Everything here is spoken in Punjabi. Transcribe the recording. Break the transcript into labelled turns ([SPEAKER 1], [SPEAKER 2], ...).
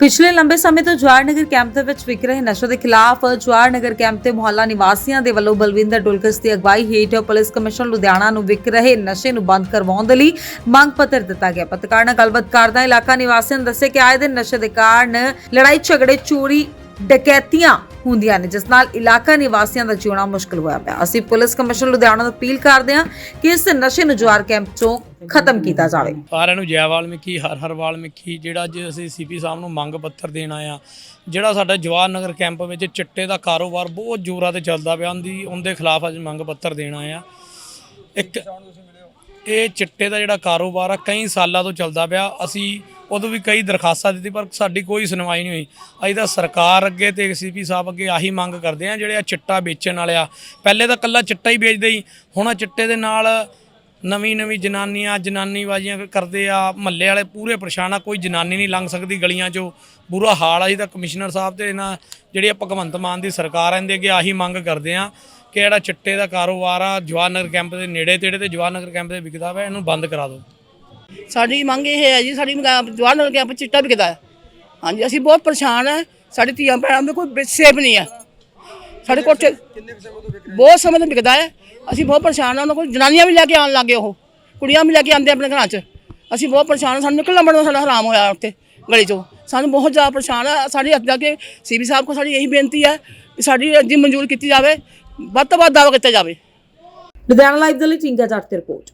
[SPEAKER 1] ਪਿਛਲੇ ਲੰਬੇ ਸਮੇਂ ਤੋਂ ਜਵਾਹਰ ਨਗਰ ਕੈਂਪ ਦੇ ਵਿੱਚ ਵਿਕ ਰਹੇ ਨਸ਼ੇ ਦੇ ਖਿਲਾਫ ਜਵਾਹਰਨਗਰ ਕੈਂਪ ਤੇ ਮੁਹੱਲਾ ਨਿਵਾਸੀਆਂ ਦੇ ਵੱਲੋਂ ਬਲਵਿੰਦਰ ਡੁਲਕਸ ਦੀ ਅਗਵਾਈ ਹੇਠ ਪੁਲਿਸ ਕਮਿਸ਼ਨਰ ਲੁਧਿਆਣਾ ਨੂੰ ਵਿਕ ਰਹੇ ਨਸ਼ੇ ਨੂੰ ਬੰਦ ਕਰਵਾਉਣ ਦੇ ਲਈ ਮੰਗ ਪੱਤਰ ਦਿੱਤਾ ਗਿਆ। ਪੱਤਰਕਾਰ ਨਾਲ ਗੱਲਬਾਤ ਕਰਦਾ ਇਲਾਕਾ ਨਿਵਾਸੀਆਂ ਨੇ ਦੱਸਿਆ ਕਿ ਆਏ ਦਿਨ ਨਸ਼ੇ ਦੇ ਕਾਰਨ ਲੜਾਈ ਝਗੜੇ, ਚੋਰੀ ਡਕੈਤੀਆਂ ਹੁੰਦੀਆਂ ਨੇ, ਜਿਸ ਨਾਲ ਇਲਾਕਾ ਨਿਵਾਸੀਆਂ ਦਾ ਜਿਉਣਾ ਮੁਸ਼ਕਲ ਹੋਇਆ ਪਿਆ। ਅਸੀਂ ਪੁਲਿਸ ਕਮਿਸ਼ਨਰ ਲੁਧਿਆਣਾ ਨੂੰ ਅਪੀਲ ਕਰਦੇ ਹਾਂ ਕਿ ਇਸ ਨਸ਼ੇ ਨੂੰ ਜੁਆਰ ਕੈਂਪ ਚੋਂ ਖਤਮ ਕੀਤਾ ਜਾਵੇ।
[SPEAKER 2] ਸਾਰਿਆਂ ਨੂੰ ਜੈ ਵਾਲਮੀਕੀ, ਹਰ ਹਰ ਵਾਲਮੀਕੀ, ਜਿਹੜਾ ਅੱਜ ਅਸੀਂ ਸੀਪੀ ਸਾਹਿਬ ਨੂੰ ਮੰਗ ਪੱਤਰ ਦੇਣ ਆਇਆ ਜਿਹੜਾ ਸਾਡਾ ਜਵਾਹਰ ਨਗਰ ਕੈਂਪ ਵਿੱਚ ਚਿੱਟੇ ਦਾ ਕਾਰੋਬਾਰ ਬਹੁਤ ਜ਼ੋਰਾਂ ਤੇ ਚੱਲਦਾ ਪਿਆ, ਉਹਦੀ, ਉਹਦੇ ਖਿਲਾਫ ਅੱਜ ਮੰਗ ਪੱਤਰ ਦੇਣ ਆਇਆ ਇੱਕ, ਇਹ ਚਿੱਟੇ ਦਾ ਜਿਹੜਾ ਕਾਰੋਬਾਰ ਆ, ਕਈ ਸਾਲਾਂ ਤੋਂ ਚੱਲਦਾ ਪਿਆ, ਅਸੀਂ ਉਦੋਂ ਵੀ ਕਈ ਦਰਖਾਸਤਾਂ ਦਿੱਤੀ ਪਰ ਸਾਡੀ ਕੋਈ ਸੁਣਵਾਈ ਨਹੀਂ ਹੋਈ। ਅਸੀਂ ਤਾਂ ਸਰਕਾਰ ਅੱਗੇ ਤੇ ਸੀਪੀ ਸਾਹਿਬ ਅੱਗੇ ਆਹੀ ਮੰਗ ਕਰਦੇ ਆ ਜਿਹੜੇ ਆ ਚਿੱਟਾ ਵੇਚਣ ਵਾਲੇ ਆ। ਪਹਿਲੇ ਤਾਂ ਕੱਲਾ ਚਿੱਟਾ ਹੀ ਵੇਚਦੇ ਸੀ ਹੁਣ ਆਹ ਚਿੱਟੇ ਦੇ ਨਾਲ ਨਵੀਂ ਨਵੀਂ ਜਨਾਨੀਆਂ ਜਨਾਨੀਬਾਜ਼ੀਆਂ ਕਰਦੇ ਆ ਮਹੱਲੇ ਵਾਲੇ ਪੂਰੇ ਪਰੇਸ਼ਾਨ ਆ ਕੋਈ ਜਨਾਨੀ ਨਹੀਂ ਲੰਘ ਸਕਦੀ ਗਲੀਆਂ 'ਚੋਂ। ਬੁਰਾ ਹਾਲ ਆ ਜੀ ਤਾਂ ਕਮਿਸ਼ਨਰ ਸਾਹਿਬ ਤੇ ਇਹਨਾਂ ਜਿਹੜੀ ਆ ਭਗਵੰਤ ਮਾਨ ਦੀ ਸਰਕਾਰ ਆ, ਇਹਦੇ ਅੱਗੇ ਆਹੀ ਮੰਗ ਕਰਦੇ ਆ ਕਿ ਜਿਹੜਾ ਚਿੱਟੇ ਦਾ ਕਾਰੋਬਾਰ ਆ ਜਵਾਹਰ ਕੈਂਪ ਦੇ ਨੇੜੇ ਤੇੜੇ ਤੇ ਜਵਾਹਰ ਕੈਂਪ ਦੇ ਵਿਕਦਾ ਵਾ ਇਹਨੂੰ ਬੰਦ ਕਰਾ ਦਿਓ।
[SPEAKER 3] ਸਾਡੀ ਮੰਗ ਇਹ ਹੈ ਜੀ ਸਾਡੀ ਜਵਾਨ ਨਾਲ ਕੈਂਪ ਚਿੱਟਾ ਵਿਕਦਾ ਹੈ। ਹਾਂਜੀ ਅਸੀਂ ਬਹੁਤ ਪਰੇਸ਼ਾਨ ਹੈ। ਸਾਡੀ ਧੀਆਂ ਭੈਣਾਂ ਦੇ ਕੋਈ ਸੇਫ ਨਹੀਂ ਹੈ। ਸਾਡੇ ਕੋਲ ਚ- ਬਹੁਤ ਸਮੇਂ ਤੋਂ ਵਿਕਦਾ ਹੈ। ਅਸੀਂ ਬਹੁਤ ਪਰੇਸ਼ਾਨ ਹਾਂ। ਉਹਨਾਂ ਕੋਲ ਜਨਾਨੀਆਂ ਵੀ ਲੈ ਕੇ ਆਉਣ ਲੱਗੇ ਉਹ। ਕੁੜੀਆਂ ਵੀ ਲੈ ਕੇ ਆਉਂਦੇ ਆਪਣੇ ਘਰਾਂ 'ਚ। ਅਸੀਂ ਬਹੁਤ ਪਰੇਸ਼ਾਨ ਹਾਂ। ਸਾਨੂੰ ਨਿਕਲਣਾ ਬੜਾ ਸਾਡਾ ਹਰਾਮ ਹੋਇਆ ਉੱਥੇ ਗਲੀ 'ਚੋਂ। ਸਾਨੂੰ ਬਹੁਤ ਜ਼ਿਆਦਾ ਪਰੇਸ਼ਾਨ ਹੈ। ਸਾਡੀ ਹੱਥ ਜਾ ਕੇ ਸੀਬੀ ਸਾਹਿਬ ਕੋਲ ਸਾਡੀ ਇਹੀ ਬੇਨਤੀ ਹੈ ਕਿ ਸਾਡੀ ਅਰਜ਼ੀ ਮਨਜ਼ੂਰ ਕੀਤੀ ਜਾਵੇ। ਵੱਧ ਤੋਂ ਵੱਧ ਦਾਵਾ ਕੀਤਾ ਜਾਵੇ।
[SPEAKER 1] ਲੁਧਿਆਣਾ ਲਾਈਵ ਦੇ ਲਈ ਟਿੰਗਾ ਜੱਟ ਦੀ ਰਿਪੋਰਟ।